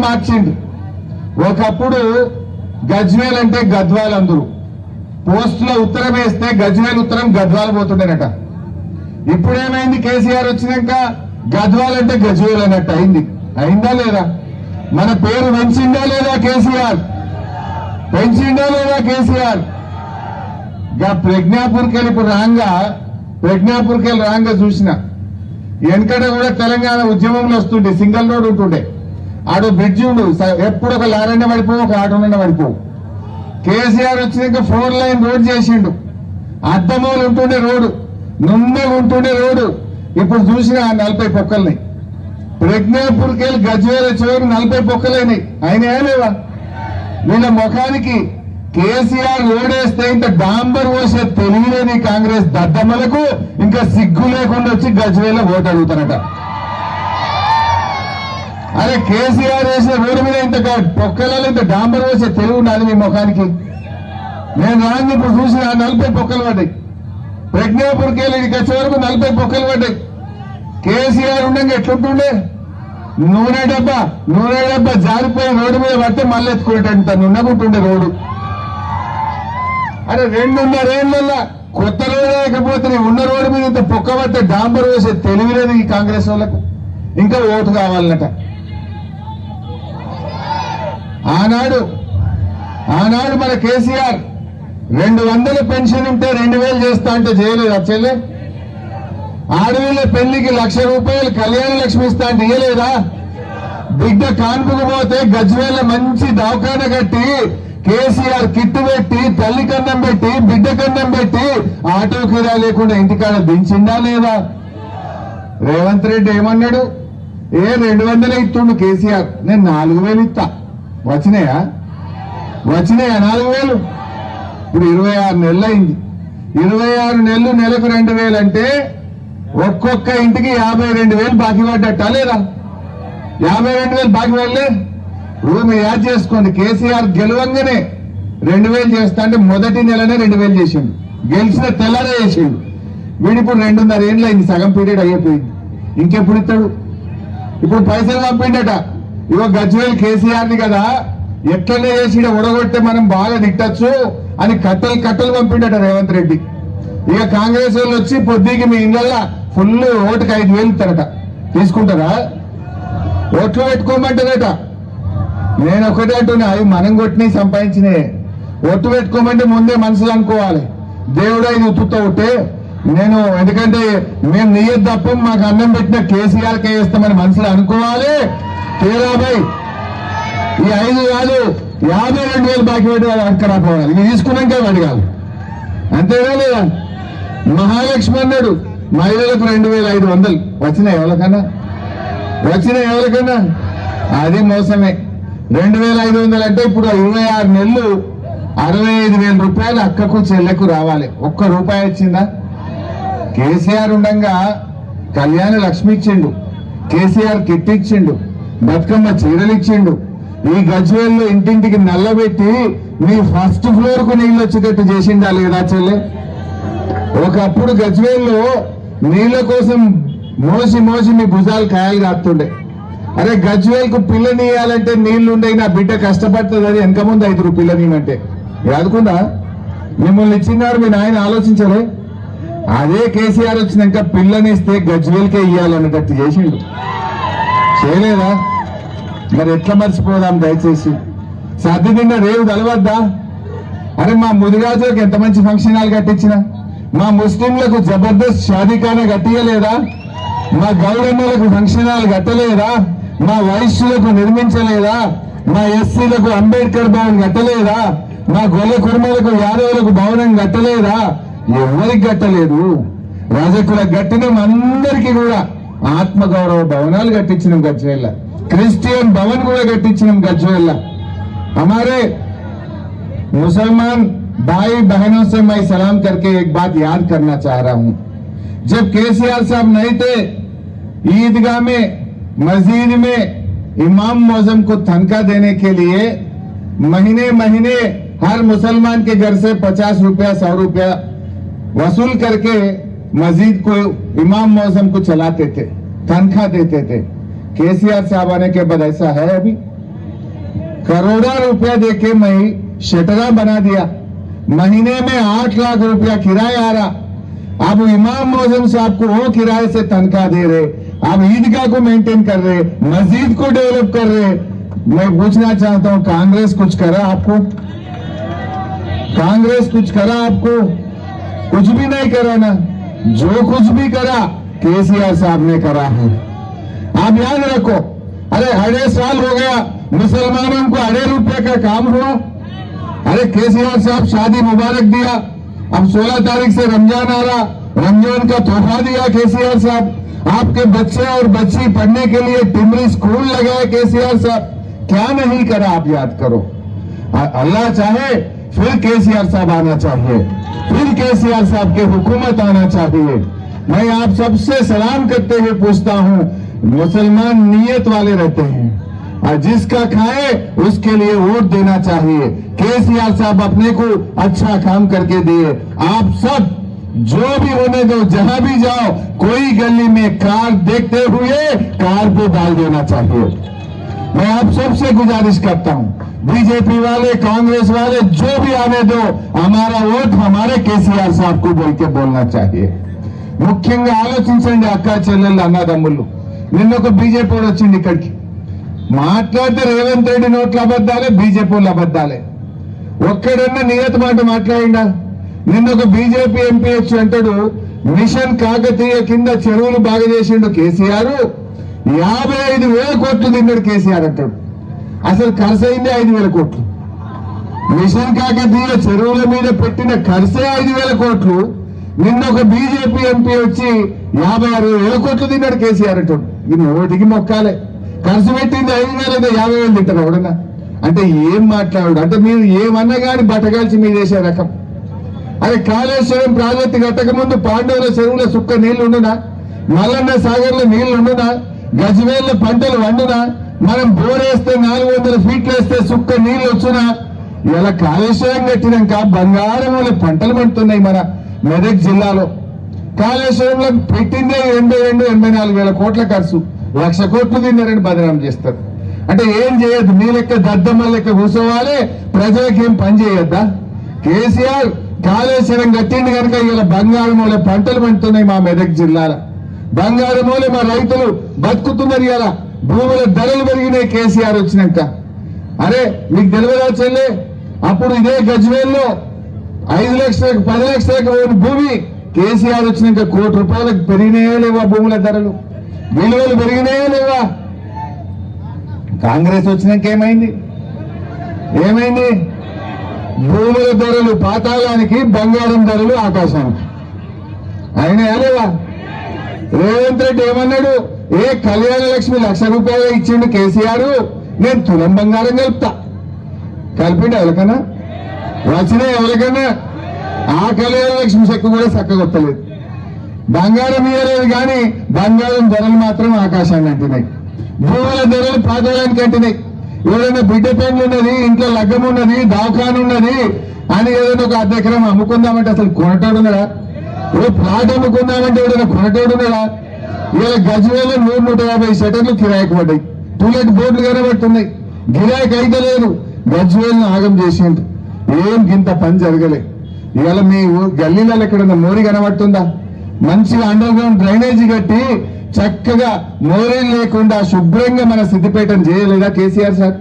మార్చిండు ఒకప్పుడు గజ్వేల్ అంటే గద్వాల్ అందరూ. పోస్టులో ఉత్తరం వేస్తే గజ్వేల్ ఉత్తరం గద్వాల్ పోతుండేనట. ఇప్పుడేమైంది? కేసీఆర్ వచ్చినాక గద్వాల్ అంటే గజ్వేల్ అన్నట్టు అయింది. అయిందా లేదా? మన పేరు పెంచిందా లేదా కేసీఆర్? పెంచిందా లేదా కేసీఆర్? గా ప్రజ్ఞాపూర్కి ఇప్పుడు రాంగా ప్రజ్ఞాపూర్కెళ్ళి రాంగా చూసిన. వెనకట కూడా తెలంగాణ ఉద్యమంలో వస్తుండే సింగల్ రోడ్ ఉంటుండే. ఆడు బ్రిడ్జి ఉండు. ఎప్పుడు ఒక లారన్న పడిపోవు ఒక ఆటోనన్న పడిపోవు కేసీఆర్ వచ్చినాక ఫోర్ లైన్ రోడ్ చేసిండు. అద్దమూలు ఉంటుండే రోడ్డు నుండలు ఉంటుండే రోడ్డు ఇప్పుడు చూసిన ఆ నలభై పొక్కల్ని. ప్రజ్ఞాపూర్కి వెళ్ళి గజ్వేల చోరు నలభై పొక్కలైనాయి. అయినా లేవా? వీళ్ళ ముఖానికి కేసీఆర్ ఓడేస్తే ఇంత డాంబర్ పోసే తెలియలేని కాంగ్రెస్ దద్దమ్మలకు ఇంకా సిగ్గు లేకుండా వచ్చి గజ్వేల ఓటు అడుగుతారట. అరే కేసీఆర్ వేసిన రోడ్డు మీద ఇంత పొక్కలలో ఇంత డాంబర్ వేసే తెలుగు నాది మీ ముఖానికి. నేను రాని ఇప్పుడు చూసిన నలభై పొక్కలు పడ్డాయి. ప్రజ్ఞాపూర్కి వెళ్ళి ఇక వరకు నలభై పొక్కలు పడ్డాయి. కేసీఆర్ ఉండగా ఎట్లుంటుండే? నూనె డబ్బా నూనె డబ్బా జారిపోయి రోడ్డు మీద పడితే మళ్ళీ ఎత్తుకునేటంత నున్నగుంటుండే రోడ్డు. అరే రెండున్నరేళ్ళ కొత్త రోడ్డు లేకపోతే నీ ఉన్న రోడ్డు మీద ఇంత పొక్క పడితే డాంబర్ వేసే తెలివిలేదు ఈ కాంగ్రెస్ వాళ్ళకు. ఇంకా ఓటు కావాలన్నట. ఆనాడు ఆనాడు మన కేసీఆర్ రెండు వందల పెన్షన్ ఉంటే రెండు వేలు చేస్తా అంటే చేయలేదు. అచ్చలే ఆడవేళ్ళ పెళ్ళికి లక్ష రూపాయలు కళ్యాణ లక్ష్మి ఇస్తా అంటే ఇయ్యలేదా? బిడ్డ కాన్పుకు పోతే గజ్వేల మంచి దవాఖాన కట్టి కేసీఆర్ కిట్టు పెట్టి తల్లి కన్నం పెట్టి బిడ్డ కన్నం పెట్టి ఆటో కిరా లేకుండా ఇంటికాడ దించిందా లేదా? రేవంత్ రెడ్డి ఏమన్నాడు? ఏ రెండు వందలే ఇస్తుండు కేసీఆర్ నేను నాలుగు వేలు ఇస్తా. వచ్చినాయా? వచ్చినాయా? నాలుగు వేలు? ఇప్పుడు ఇరవై ఆరు నెలలు అయింది. ఇరవై ఆరు నెలలు నెలకు రెండు వేలు అంటే ఒక్కొక్క ఇంటికి యాభై రెండు వేలు బాకీ పడ్డట్ట లేదా? యాభై రెండు వేలు బాకీ పడలే? రూమ్ యాడ్ చేసుకోండి. కేసీఆర్ గెలవంగానే రెండు వేలు చేస్తా అంటే మొదటి నెలనే రెండు వేలు చేసిండు. గెలిచిన తెల్లనే చేసిండు. వీడు ఇప్పుడు రెండున్నర ఏళ్ళు అయింది. సగం పీరియడ్ అయిపోయింది. ఇంకెప్పుడు ఇస్తాడు? ఇప్పుడు పైసలు పంపిండట. ఇగో గజ్వేల్ కేసీఆర్ని కదా ఎట్లనే చేసి ఉడగొట్టే మనం బాగా తిట్టచ్చు అని కట్టలు కట్టలు పంపిండట రేవంత్ రెడ్డి. ఇక కాంగ్రెస్ వాళ్ళు వచ్చి పొద్దుకి మీ ఇళ్ళల్లో ఫుల్ ఓటుకి ఐదు వేలు ఇస్తారట. తీసుకుంటారా? ఓట్లు పెట్టుకోమంటారట. నేను ఒకటే అంటున్నా అవి మనం కొట్టిన సంపాదించినాయి ఒట్టు పెట్టుకోమంటే ముందే మనసులు అనుకోవాలి. దేవుడు ఇది ఉత్తుతో ఉంటే నేను ఎందుకంటే మేము నీయ తప్ప మాకు అన్నం పెట్టిన కేసీఆర్ కే ఇస్తామని మనసులో అనుకోవాలి. తీరాబాయ్. ఈ ఐదు కాదు యాభై రెండు వేలు బాకీ పెట్టి అక్కడ పోవాలి. ఇది తీసుకున్నాక అడగాలి అంతేగా లేదా? మహాలక్ష్మి అన్నాడు మహిళలకు రెండు వేల ఐదు వందలు. వచ్చిన ఎవరికన్నా? వచ్చిన ఎవరికన్నా? అది మోసమే. రెండు వేల ఐదు వందలు అంటే ఇప్పుడు ఇరవై ఆరు నెలలు అరవై ఐదు వేల రూపాయలు అక్కకు చెల్లెకు రావాలి. ఒక్క రూపాయి వచ్చిందా కేసీఆర్ ఉండంగా కళ్యాణ లక్ష్మి ఇచ్చిండు. కేసీఆర్ కిట్ ఇచ్చిండు. బతుకమ్మ చీరలు ఇచ్చిండు ఈ గజ్వేల్లో ఇంటింటికి నల్లబెట్టి మీ ఫస్ట్ ఫ్లోర్కు నీళ్ళు వచ్చేటట్టు చేసిండా లేదా చెల్లె? ఒకప్పుడు గజ్వేల్లో నీళ్ళ కోసం మోసి మోసి మీ భుజాలు కాయలు కాస్తుండే. అరే గజ్వేల్కు పిల్లనియాలంటే నీళ్ళుండే నా బిడ్డ కష్టపడుతుంది అని వెనక ముందు పిల్ల పిల్లనియమంటే యాదుకుందా? మిమ్మల్ని ఇచ్చినాడు మీ నాయన ఆలోచించలే? అదే కేసీఆర్ వచ్చినాక పిల్లనిస్తే గజ్వేల్కే ఇయ్యాలన్నట్టు చేసిండు. చేయలేదా? మరి ఎట్లా మర్చిపోదాం దయచేసి? సర్ది నిన్న రేవు తలవద్దా? అరే మా ముదిరాజులకు ఎంత మంచి ఫంక్షన్ హాల్ కట్టించిన? మా ముస్లింలకు జబర్దస్త్ షాదీఖానా కట్టియలేదా? మా గౌరమ్మలకు ఫంక్షన్ హాల్ కట్టలేదా? మా వైశ్యులకు నిర్మించలేదా? మా ఎస్సీలకు అంబేద్కర్ భవన్ కట్టలేదా? మా గొల్ల కుర్మలకు యాదవులకు భవనం కట్టలేదా? ఎవరికి కట్టలేదు? రాజకులకు కట్టినాం అందరికీ కూడా. ఆత్మగౌరవ భవనాలు కట్టించినాం గజ్వేల్ల క్రిస్టియన్ భవన్ కూడా కట్టించినాం గజ్వేల్ల हमारे मुसलमान भाई बहनों से मैं सलाम करके एक बात याद करना चाह रहा हूं जब केसीआर साहब नहीं थे ईदगाह में मस्जिद में इमाम मौजम को तनख्वाह देने के लिए महीने महीने हर मुसलमान के घर से पचास रुपया सौ रुपया वसूल करके मस्जिद को इमाम मौसम को चलाते थे, तनख्वाह देते थे। केसीआर साहब आने के बाद ऐसा है अभी। करोड़ों रुपया देके मैं शटरा बना दिया। महीने में आठ लाख रुपया किराया आ रहा। अब इमाम मोजम साहब को वो किराए से तनख्वाह दे रहे। अब ईदगाह को मेंटेन कर रहे मस्जिद को डेवलप कर रहे। मैं पूछना चाहता हूँ, कांग्रेस कुछ करा आपको? कांग्रेस कुछ करा आपको? कुछ भी नहीं करा ना। जो कुछ भी करा, केसीआर साहब ने करा है। आप याद रखो, अरे अढ़े साल हो गया, मुसलमानों को अढ़े रुपए का काम हुआ। अरे केसीआर साहब शादी मुबारक दिया, अब 16 तारीख से रमज़ान आ रहा, रमज़ान का तोहफा दिया केसीआर साहब। आपके बच्चे और बच्ची पढ़ने के लिए टिमरी स्कूल लगाए केसीआर साहब। क्या नहीं करा, आप याद करो। अल्लाह चाहे, फिर केसीआर साहब आना चाहिए। फिर केसीआर साहब की हुकूमत आना चाहिए। मैं आप सबसे सलाम करते हुए पूछता हूँ, मुसलमान नियत वाले रहते हैं और जिसका खाए, उसके लिए वोट देना चाहिए। केसीआर साहब अपने को अच्छा काम करके दिए। आप सब, जो भी होने दो, जहाँ भी जाओ, कोई गली में कार देखते हुए कार पे डाल देना चाहिए। मैं आप सबसे गुजारिश करता हूं बीजेपी वाले कांग्रेस वाले जो भी आने दो हमारा वोट हमारे केसीआर साहब को बोल के बोलना चाहिए ముఖ్యంగా ఆలోచించండి అక్క చెల్లెళ్ళు అన్నదమ్ముళ్ళు నిన్న ఒక బీజేపీ వాడు వచ్చింది ఇక్కడికి మాట్లాడితే రేవంత్ రెడ్డి నోట్ల అబద్ధాలే బీజేపీ వాళ్ళు అబద్ధాలే ఒక్కడన్నా నియత మాట మాట్లాడిండా నిన్న ఒక బీజేపీ ఎంపీ వచ్చి అంటాడు మిషన్ కాకతీయ కింద చెరువులు బాగా చేసిండు కేసీఆర్ యాభై ఐదు వేల కోట్లు తిన్నాడు కేసీఆర్ అంటాడు. అసలు ఖర్చు అయింది ఐదు వేల కోట్లు. మిషన్ కాకతీయ చెరువుల మీద పెట్టిన ఖర్చే ఐదు వేల కోట్లు. నిన్న ఒక బీజేపీ ఎంపీ వచ్చి యాభై అరవై వేల కోట్లు తిన్నాడు కేసీఆర్ అంటాడు. ఇది ఓటికి మొక్కాలే. ఖర్చు పెట్టింది ఐదు వేల యాభై వేలు తింటారు ఎవడన్నా? అంటే ఏం మాట్లాడు అంటే మీరు ఏమన్నా కానీ బట్టగాల్చి మీరు చేసే రకం. అరే కాళేశ్వరం ప్రాజెక్టు కట్టక ముందు పాండవుల చెరువులో సుక్క నీళ్ళు ఉండునా? మల్లన్న సాగర్లో నీళ్ళు ఉండునా? గజవేళ్ళ పంటలు వండునా మనం బోరేస్తే నాలుగు వందల ఫీట్లు వేస్తే సుక్క నీళ్ళు వచ్చినా ఇలా కాళేశ్వరం కట్టినాక బంగారం పంటలు పండుతున్నాయి మన మెదక్ జిల్లాలో. కాళేశ్వరంలో పెట్టిందే ఎనభై రెండు ఎనభై నాలుగు వేల కోట్ల ఖర్చు. లక్ష కోట్లు తిన్నారని బదనాం చేస్తారు. అంటే ఏం చేయొద్దు? మీ లెక్క దద్దమ్మ లెక్క కూర్చోవాలి ప్రజలకు ఏం పని చేయొద్దా? కేసీఆర్ కాళేశ్వరం కట్టింది కనుక ఇలా బంగారం మూల పంటలు పండుతున్నాయి మా మెదక్ జిల్లాలో. బంగారు మా రైతులు బతుకుతున్నారు ఇలా భూముల ధరలు పెరిగినాయి కేసీఆర్ వచ్చినాక. అరే మీకు తెలియదా చెల్లే? అప్పుడు ఇదే గజ్వేల్లో ఐదు లక్షలకు పది లక్షలకు పోయిన భూమి కేసీఆర్ వచ్చినాక కోటి రూపాయలకు పెరిగినాయా లేవా భూముల ధరలు? విలువలు పెరిగినాయా లేవా? కాంగ్రెస్ వచ్చినాక ఏమైంది? ఏమైంది? భూముల ధరలు పాతాళానికి బంగారం ధరలు ఆకాశానికి. అయినా లేవా? రేవంత్ రెడ్డి ఏమన్నాడు? ఏ కళ్యాణ లక్ష్మి లక్ష రూపాయలు ఇచ్చిండు కేసీఆర్? నేను తులం బంగారం కలుపుతా కలిపిండు ఎవరికన్నా? వచ్చిన ఎవరికన్నా? ఆ కళ్యాణ లక్ష్మి చెక్కు కూడా చక్కగొత్తలేదు బంగారం ఇవ్వలేదు కానీ బంగారం ధరలు మాత్రం ఆకాశాన్ని అంటున్నాయి భూముల ధరలు పాతాళానికి అంటున్నాయి ఎవరైనా బిడ్డ పెన్లు ఉన్నది ఇంట్లో లగ్గం ఉన్నది దవాఖాన ఉన్నది అని ఏదైనా ఒక అర్ధ ఎకరం అమ్ముకుందామంటే అసలు కొనటోడు ఉన్నాడా? ఏ ప్లాట్ అమ్ముకుందామంటే ఎవరైనా కొనటోడు ఉన్నాడా ఇలా నూరు నూట యాభై షటర్లు కిరాయికి పడ్డాయి. టూలెట్ బోర్డులు కనబడుతున్నాయి. గిరాయికి అయితే లేదు. గజ్వేల్ని ఆగం చేసిండు ఏం గింత పని జరగలే. ఇవాళ మీ గల్లీలలో ఎక్కడన్నా మోరి కనబడుతుందా? మంచిగా అండర్ గ్రౌండ్ డ్రైనేజీ కట్టి చక్కగా మోరీలు లేకుండా శుభ్రంగా మన సిద్దిపేటను చేయలేదా కేసీఆర్ సార్?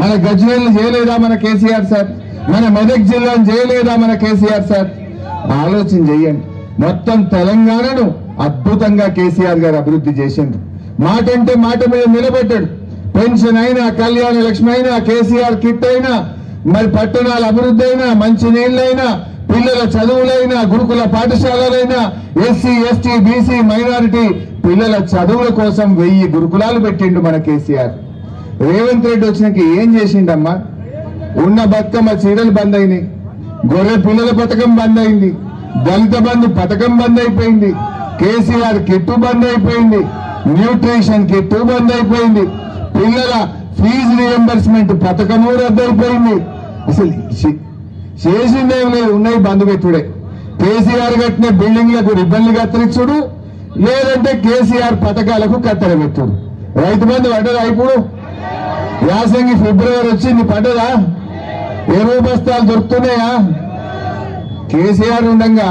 మన గజ్వేల్ని చేయలేదా మన కేసీఆర్ సార్? మన మెదక్ జిల్లాను చేయలేదా మన కేసీఆర్ సార్? ఆలోచన చేయండి. మొత్తం తెలంగాణను అద్భుతంగా కేసీఆర్ గారు అభివృద్ధి చేసిండ్రు మాట అంటే మాట మీద నిలబెట్టాడు పెన్షన్ అయినా కళ్యాణ లక్ష్మి అయినా కేసీఆర్ కిట్ అయినా మరి పట్టణాల అభివృద్ధి అయినా మంచి నీళ్ళైనా పిల్లల చదువులైనా గురుకుల పాఠశాలలైనా ఎస్సీ ఎస్టీ బీసీ మైనారిటీ పిల్లల చదువుల కోసం వెయ్యి గురుకులాలు పెట్టిండు మన కేసీఆర్. రేవంత్ రెడ్డి వచ్చినాక ఏం చేసిండమ్మా? ఉన్న బతుకమ్మ చీరలు బంద్ అయినాయి. గొర్రె పిల్లల పథకం బంద్ అయింది. దళిత బంధు పథకం బంద్ అయిపోయింది. కేసీఆర్ కిట్టు బంద్ అయిపోయింది. న్యూట్రిషన్ కిట్టు బంద్ అయిపోయింది. పిల్లల ఫీజు రియంబర్స్మెంట్ పథకము రద్దయిపోయింది. అసలు చే- చేసిందేం లేదు. ఉన్నాయి బంధు పెట్టుడే కేసీఆర్ కట్టిన బిల్డింగ్లకు రిబ్బన్లు కత్తిరించుడు లేదంటే కేసీఆర్ పథకాలకు కత్తెర పెట్టుడు. రైతు బంధు పడ్డదా ఇప్పుడు? యాసంగి ఫిబ్రవరి వచ్చింది పడ్డదా? ఎరువు బస్తాలు దొరుకుతున్నాయా? కేసీఆర్ ఉండగా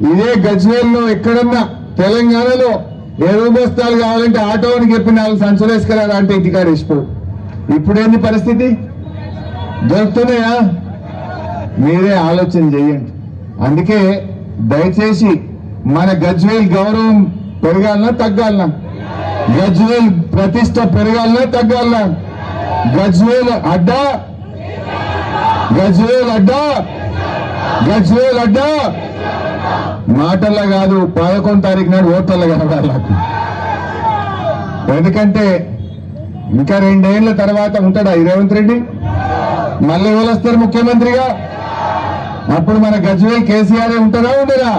ఇదే గజ్వేల్లో ఎక్కడన్నా తెలంగాణలో ఎరువు బస్తాలు కావాలంటే ఆటోని చెప్పి నాలుగు సంచులు వేసుకురారా అంటే ఇంటికాడ ఇష్టం ఇప్పుడేంది పరిస్థితి? దొరుకుతున్నాయా? మీరే ఆలోచన చేయండి. అందుకే దయచేసి మన గజ్వేల్ గౌరవం పెరగాలనా తగ్గాలనా? గజ్వేల్ ప్రతిష్ట పెరగాలనా తగ్గాలనా? గజ్వేల్ అడ్డా? గజ్వేల్ అడ్డా? గజ్వే అడ్డా మాటల్లో కాదు పదకొండు తారీఖు నాడు ఓటర్లు కనబడాలి ఎందుకంటే ఇంకా రెండేళ్ళ తర్వాత ఉంటాడా ఈ రేవంత్ రెడ్డి? మళ్ళీ ఎవరు వస్తారు ముఖ్యమంత్రిగా? అప్పుడు మన గజ్వేల్ కేసీఆర్ ఉంటారా ఉండరా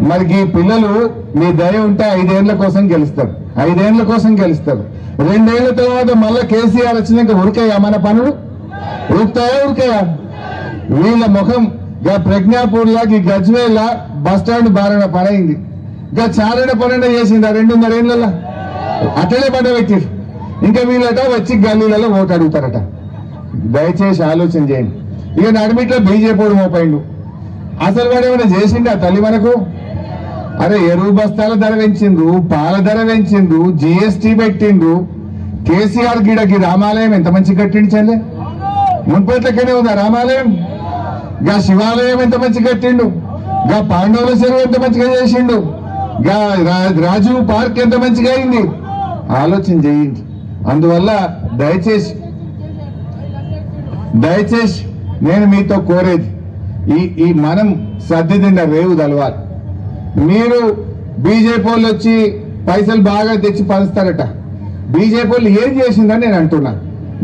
మరి ఈ పిల్లలు మీ దయ ఉంటే ఐదేళ్ళ కోసం గెలుస్తారు. ఐదేళ్ళ కోసం గెలుస్తారు. రెండేళ్ళ తర్వాత మళ్ళీ కేసీఆర్ వచ్చినాక ఉరికాయా మన పనులు? ఉరుకుతాయా ఉరికాయా? వీళ్ళ ముఖం గా ప్రజ్ఞాపూర్ లా ఈ బస్ స్టాండ్ బారిన పడైంది ఇంకా చారణ పన్నెండ చేసింది రెండున్నర ఏళ్ళ అట్లనే పడ్డ వ్యక్తి ఇంకా వీళ్ళట వచ్చి గల్లీలలో ఓటు అడుగుతారట. దయచేసి ఆలోచన చేయండి. ఇక నడిమిట్లో బీజేపీ మోపైండు. అసలు వాడు ఏమైనా చేసిండు ఆ తల్లి మనకు? అరే ఎరువు బస్తాల ధర పెంచిండ్రు పాల ధర పెంచిండ్రు జిఎస్టీ పెట్టిండ్రు కేసీఆర్ గిడకి రామాలయం ఎంత మంచి కట్టిండు మున్పట్లకనే ఉందా రామాలయం? గా శివాలయం ఎంత మంచి కట్టిండు? గా పాండవుల చెరువు ఎంత మంచిగా చేసిండు? గా రా- పార్క్ ఎంత మంచిగా అయింది? ఆలోచన చేయండి. అందువల్ల దయచేసి దయచేసి నేను మీతో కోరేది ఈ ఈ మనం సర్ది రేవు తలవాలి. మీరు బీజేపీ వాళ్ళు వచ్చి పైసలు బాగా తెచ్చి పంచుతారట. బీజేపీ వాళ్ళు ఏం చేసిందని నేను అంటున్నా.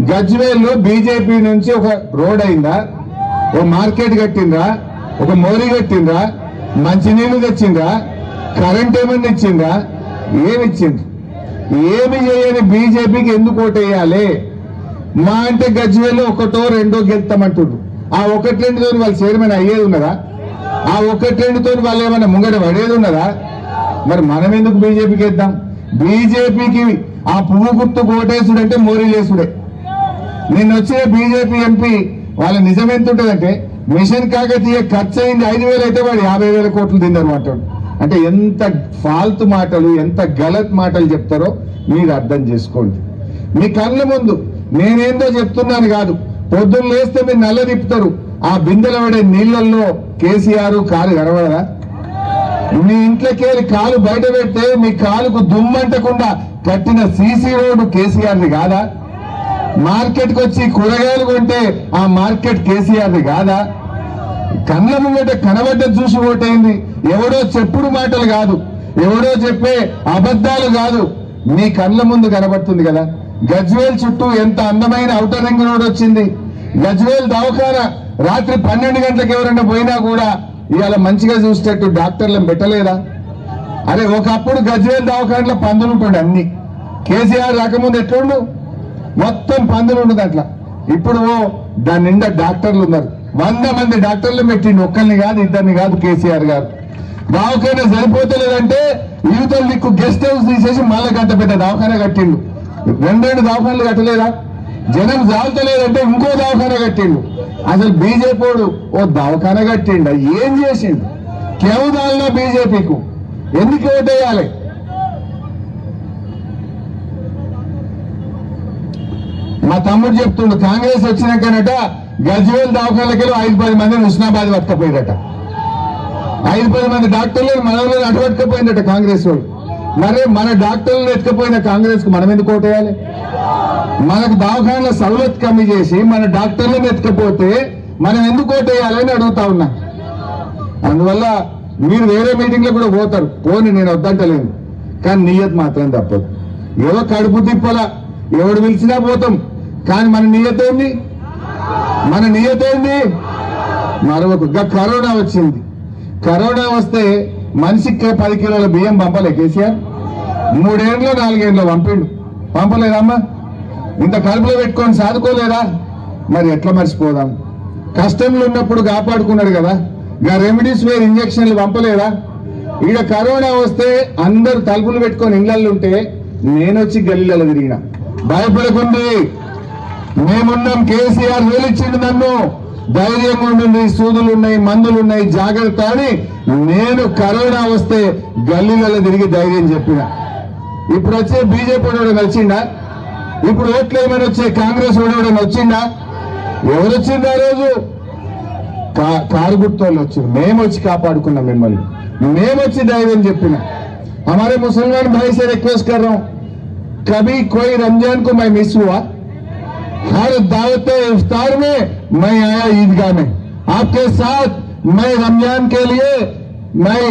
గజ్వేల్లో బీజేపీ నుంచి ఒక రోడ్ అయిందా? ఓ మార్కెట్ కట్టిండ్రా? ఒక మోరీ కట్టిండ్రా? మంచినీళ్ళు తెచ్చిండ్రా? కరెంట్ ఏమన్నా ఇచ్చిండ్రా? ఏమి ఇచ్చిండ్రు ఏమి చేయని బీజేపీకి ఎందుకు ఓటేయాలి? మా అంటే గజ్వేల్లో ఒకటో రెండో గెలుతామంటుండ్రు. ఆ ఒకటి రెండుతో వాళ్ళు చైర్మన్ అయ్యేది ఉన్నదా? ఆ ఒకటి రెండుతో వాళ్ళు ఏమైనా ముంగట పడేది ఉన్నదా? మరి మనం ఎందుకు బీజేపీకి వేద్దాం? బీజేపీకి ఆ పువ్వు గుర్తు కోటేసుడు అంటే మోరీలేసుడే. నిన్న వచ్చిన బీజేపీ ఎంపీ వాళ్ళ నిజం ఎంత ఉంటుందంటే మిషన్ కాకతీయ ఖర్చు అయింది ఐదు వేలు అయితే వాడు యాభై వేల కోట్లు తిందనమాట అంటే ఎంత ఫాల్తు మాటలు ఎంత గలత్ మాటలు చెప్తారో మీరు అర్థం చేసుకోండి. మీ కళ్ళ ముందు నేనేందో చెప్తున్నాను కాదు. పొద్దున్న లేస్తే మీరు నల్ల తిప్పుతారు. ఆ బిందెల పడే నీళ్ళల్లో కేసీఆర్ కాలు కనబడదా? మీ ఇంట్లోకి వెళ్ళి కాలు బయట పెడితే మీ కాలుకు దుమ్మంటకుండా కట్టిన సీసీ రోడ్డు కేసీఆర్ది కాదా? మార్కెట్కి వచ్చి కూరగాయలు కొంటే ఆ మార్కెట్ కేసీఆర్ది కాదా? కళ్ళ ముంగట కనబడ్డ చూసి ఓటైంది. ఎవడో చెప్పుడు మాటలు కాదు. ఎవడో చెప్పే అబద్ధాలు కాదు. మీ కళ్ళ ముందు కనబడుతుంది కదా. గజ్వేల్ చుట్టూ ఎంత అందమైన ఔటర్ రింగ్ రోడ్ వచ్చింది. గజ్వేల్ దవాఖానా రాత్రి పన్నెండు గంటలకు ఎవరైనా పోయినా కూడా ఇవాళ మంచిగా చూసేటట్టు డాక్టర్లను పెట్టలేదా? అరే ఒకప్పుడు గజ్వేల్ దవాఖానలో పందులు ఉంటుండే అన్ని. కేసీఆర్ రాకముందు ఎట్లుండు? మొత్తం పందులు ఉండదు అట్లా. ఇప్పుడు ఓ దాని నిండా డాక్టర్లు ఉన్నారు. వంద మంది డాక్టర్లు పెట్టిండు. ఒక్కరిని కాదు ఇద్దరిని కాదు కేసీఆర్ గారు. దావకైనా సరిపోతలేదంటే యువతల దిక్కు గెస్ట్ హౌస్ తీసేసి మళ్ళీ గంట పెద్ద దావఖానా కట్టిండు. రెండు రెండు దవాఖానలు కట్టలేదా? జనం జాగుతలేదంటే ఇంకో దావఖానా కట్టిండు. అసలు బీజేపీడు ఓ దావఖానా కట్టిండు? ఏం చేసిండు? కేవదాలనా బీజేపీకు? ఎందుకు ఓటేయాలి? మా తమ్ముడు చెప్తుండు కాంగ్రెస్ వచ్చినాకనట గజ్వేల్ దవాఖానకి ఐదు పది మందిని హుస్నాబాద్ పట్టుకపోయారట. ఐదు పది మంది డాక్టర్లు మనలో అటుపట్టుకపోయిందట కాంగ్రెస్ వాళ్ళు. మరి మన డాక్టర్లను ఎత్తుకపోయిన కాంగ్రెస్కు మనం ఎందుకు ఓటేయాలి మనకు దవాఖానల సవలత్ కమ్మి చేసి మన డాక్టర్లను ఎత్తుకపోతే మనం ఎందుకు ఓటేయాలని అడుగుతా ఉన్నా. అందువల్ల మీరు వేరే మీటింగ్లో కూడా పోతారు. పోని నేను వద్దంటలేను. కానీ నియత్ మాత్రం తప్పదు. ఏదో కడుపు తిప్పలా? ఎవడు పిలిచినా పోతాం. కానీ మన నియత ఏంది? మన నియత ఏంది? మరొక కరోనా వచ్చింది. కరోనా వస్తే మనిషికి పది కిలోల బియ్యం పంపలే కేసీఆర్. మూడేళ్ళు నాలుగేళ్ళు పంపిండు. పంపలేదమ్మా? ఇంత కలుపులో పెట్టుకొని సాదుకోలేదా? మరి ఎట్లా మర్చిపోదాం? కష్టంలో ఉన్నప్పుడు కాపాడుకున్నాడు కదా. ఇంకా రెమెడీస్ వేర్ ఇంజక్షన్లు పంపలేదా? ఈడ కరోనా వస్తే అందరు తలుపులు పెట్టుకొని ఇళ్ళల్లో ఉంటే నేను వచ్చి గల్లీలలో తిరిగిన. భయపడకుండి. మేమున్నాం కేసీఆర్ వేలిచ్చిండు నన్ను ధైర్యంగా ఉండండి సూదులు ఉన్నాయి మందులు ఉన్నాయి జాగ్రత్త అని నేను కరోనా వస్తే గల్లీలలో తిరిగి ధైర్యం చెప్పిన ఇప్పుడు వచ్చే బీజేపీ వాడు వచ్చిండా ఇప్పుడు ఓట్లు ఏమైనా వచ్చే కాంగ్రెస్ వాడు వచ్చిండా ఎవరు వచ్చిండు ఆ రోజు కా- కారు గుర్తోళ్ళు వచ్చారు మేము వచ్చి కాపాడుకున్నాం మిమ్మల్ని మేము వచ్చి ధైర్యం చెప్పిన हमारे मुसलमान भाई से रिक्वेस्ट कर रहा हूं कभी कोई रमजान को मैं मिस हुआ हर दावत इफ्तार में मैं आया ईदगाह में। आपके साथ मैं रमज़ान के लिए मैं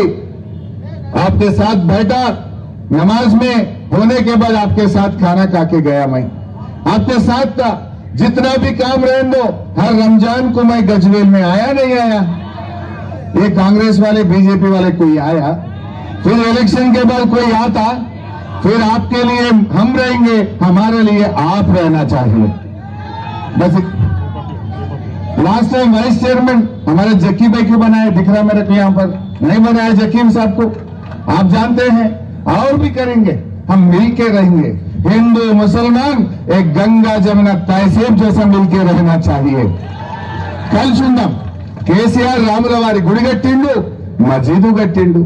आपके साथ बैठा, नमाज़ में होने के बाद आपके साथ खाना खा के गया मैं। आपके साथ था जितना भी काम रहने दो, हर रमज़ान को मैं गजवेल में आया, नहीं आया। ये कांग्रेस वाले, बीजेपी वाले कोई आया? फिर इलेक्शन के बाद कोई आता? फिर आपके लिए हम रहेंगे, हमारे लिए आप रहना चाहिए। बस लास्ट टाइम वाइस चेयरमैन हमारे जक्की भाई क्यों बनाए दिख रहा है मेरे को यहाँ पर नहीं बनाया जकीम साहब को आप जानते हैं और भी करेंगे हम मिलके रहेंगे हिंदू मुसलमान एक गंगा जमुना तहसीब जैसा मिलके रहना चाहिए కలిసి ఉందాం కేసీఆర్ రాముల వారి గుడి కట్టిండు మసీదు కట్టిండు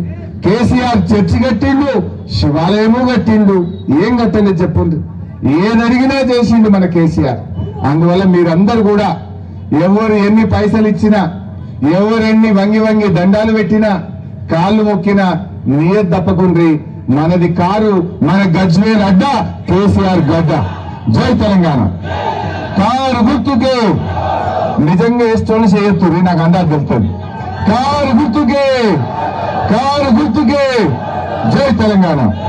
కేసీఆర్ చర్చి కట్టిండు శివాలయము కట్టిండు ఏం కట్టండి చెప్పుంది ఏది అడిగినా చేసిండు మన కేసీఆర్ అందువల్ల మీరందరూ కూడా ఎవరు ఎన్ని పైసలు ఇచ్చినా ఎవరెన్ని ఎన్ని వంగి వంగి దండాలు పెట్టినా కాళ్ళు మొక్కినా నీయత్ తప్పకుండ్రి మనది కారు మన గజ్వేల్ అడ్డ కేసీఆర్ గడ్డ. జై తెలంగాణ. కారు గుర్తుకే. నిజంగా వేస్తోని చేయొచ్చు నాకు అందాలు తెలుస్తుంది. కారు గుర్తుకే. కారు గుర్తుకే. జై తెలంగాణ.